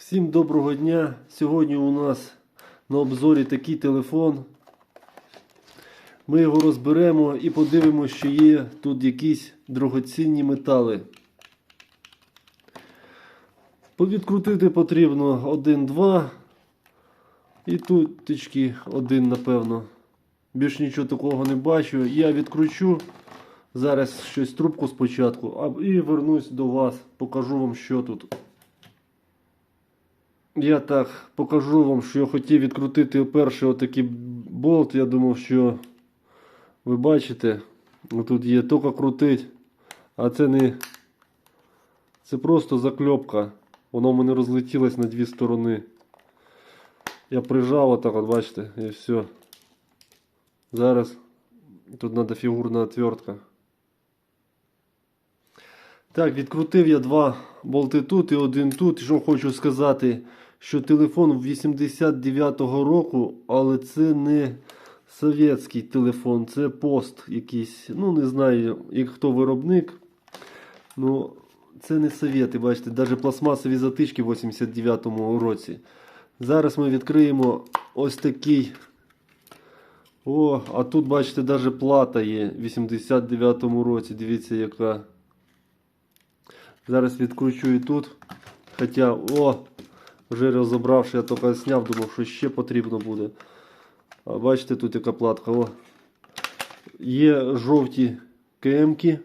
Всім доброго дня. Сьогодні у нас на обзорі такий телефон. Ми його розберемо і подивимося, чи є тут якісь дорогоцінні метали. Повідкрутити потрібно 1-2. І тут тички один, напевно. Більш нічого такого не бачу. Я відкручу зараз щось трубку спочатку, і вернусь до вас, покажу вам, що тут. Я так покажу вам, що я хотів відкрутити перший отакий болт. Я думав, що ви бачите, тут є тільки крутить, а це не. Це просто закльопка. Воно в мене розлетілось на дві сторони. Я прижав отак, от бачите, і все. Зараз тут треба фігурна отвертка. Так, відкрутив я два болти тут і один тут. І що хочу сказати, що телефон 89-го року, але це не совєтський телефон, це пост якийсь. Ну, не знаю, як хто виробник. Ну, це не совєти, бачите, навіть пластмасові затички в 89-му році. Зараз ми відкриємо ось такий. О, а тут, бачите, навіть плата є в 89-му році. Дивіться, яка. Зараз відкручу і тут. Хоча, о, вже розібравши, я тільки зняв, думав, що ще потрібно буде. А бачите, тут яка платка. О. Є жовті КМки.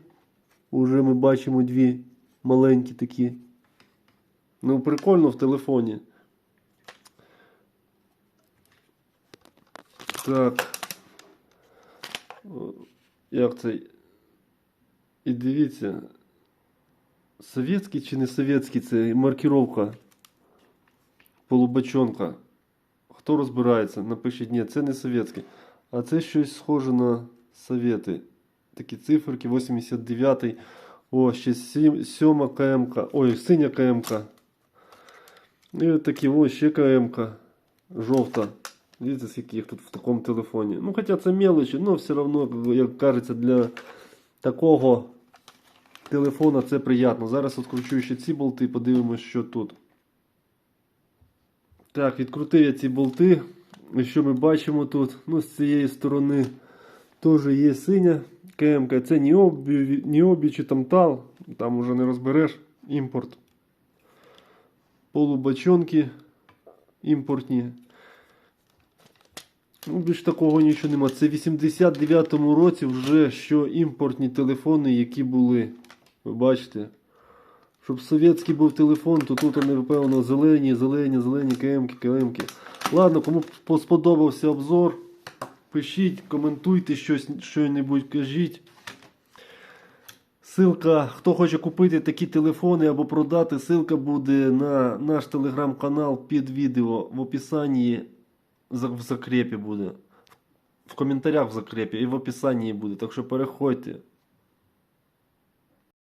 Уже ми бачимо дві маленькі такі. Ну, прикольно в телефоні. Так. Як це? І дивіться. Совєтський чи не совєтський це маркіровка полубачонка. Хто розбирається, напишіть, ні, це не совєтський. А це щось схоже на совєти. Такі циферки, 89-й. О, ще 7 КМК. Ой, синя КМК. І от такі, ось ще КМК. Жовта. Дивіться, скільки їх тут в такому телефоні. Ну, хоча це мелочі, але все одно, як кажеться, для такого телефона це приємно. Зараз відкручу ще ці болти і подивимось, що тут. Так, відкрутив я ці болти. І що ми бачимо тут? Ну, з цієї сторони теж є синя КМК. Це Ніобі, Ніобі чи там тал. Там уже не розбереш імпорт. Полубачонки імпортні. Ну, більш такого нічого нема. Це в 89-му році вже що імпортні телефони, які були. Ви бачите? Щоб совєтський був телефон, то тут вони, певно, зелені, зелені, зелені КМки, КМки. Ладно, кому сподобався обзор, пишіть, коментуйте щось, що-небудь кажіть. Ссылка, хто хоче купити такі телефони або продати, ссылка буде на наш телеграм-канал під відео в описанні в закрепі буде. В коментарях в закрепі і в описанні буде. Так що переходьте.